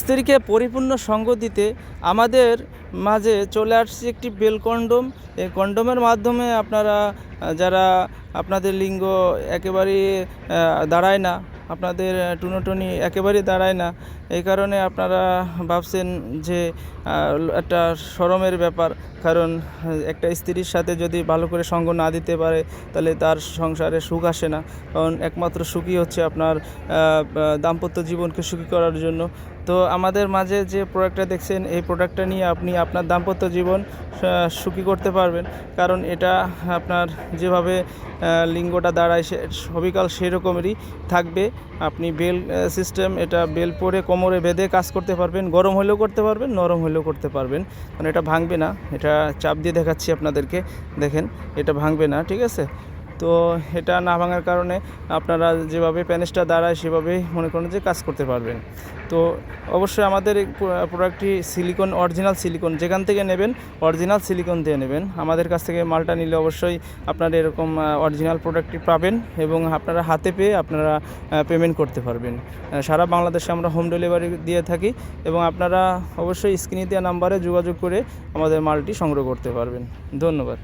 স্ত্রীকে পরিপূর্ণ সঙ্গ দিতে আমাদের মাঝে চলে আসছে একটি বেল কন্ডোম। এই কন্ডোমের মাধ্যমে আপনারা যারা আপনাদের লিঙ্গ একেবারেই আহ, দাঁড়ায় না আপনাদের টুনোটুনি একেবারেই দাঁড়ায় না এই কারণে আপনারা ভাবছেন যে একটা শরমের ব্যাপার। কারণ একটা স্ত্রীর সাথে যদি ভালো করে সঙ্গ না দিতে পারে তাহলে তার সংসারে সুখ আসে না। কারণ একমাত্র সুখী হচ্ছে আপনার দাম্পত্য জীবনকে সুখী করার জন্য। তো আমাদের মাঝে যে প্রোডাক্টটা দেখছেন, এই প্রোডাক্টটা নিয়ে আপনি আপনার দাম্পত্য জীবন সুখী করতে পারবেন। কারণ এটা আপনার যেভাবে লিঙ্গটা দাঁড়ায়, সে, সবিকাল সেই রকমেরই থাকবে। আপনি বেল সিস্টেম এটা বেল পরে কোমরে বেঁধে কাজ করতে পারবেন, গরম হলেও করতে পারবেন, নরম হলেও করতে পারবেন। কারণ এটা ভাঙবে না, এটা চাপ দিয়ে দেখাচ্ছি আপনাদেরকে, দেখেন, এটা ভাঙবে না, ঠিক আছে? তো এটা না ভাঙার কারণে আপনারা যেভাবে প্যানেসটা দাঁড়ায় সেভাবেই মনে করেন যে কাজ করতে পারবেন। তো অবশ্যই আমাদের প্রোডাক্টটি সিলিকন, অরিজিনাল সিলিকন যেখান থেকে নেবেন, অরিজিনাল সিলিকন দিয়ে নেবেন। আমাদের কাছ থেকে মালটা নিলে অবশ্যই আপনারা এরকম অরিজিনাল প্রোডাক্টটি পাবেন এবং আপনারা হাতে পেয়ে আপনারা পেমেন্ট করতে পারবেন। সারা বাংলাদেশে আমরা হোম ডেলিভারি দিয়ে থাকি এবং আপনারা অবশ্যই স্ক্রিনে দেওয়া নাম্বারে যোগাযোগ করে আমাদের মালটি সংগ্রহ করতে পারবেন। ধন্যবাদ।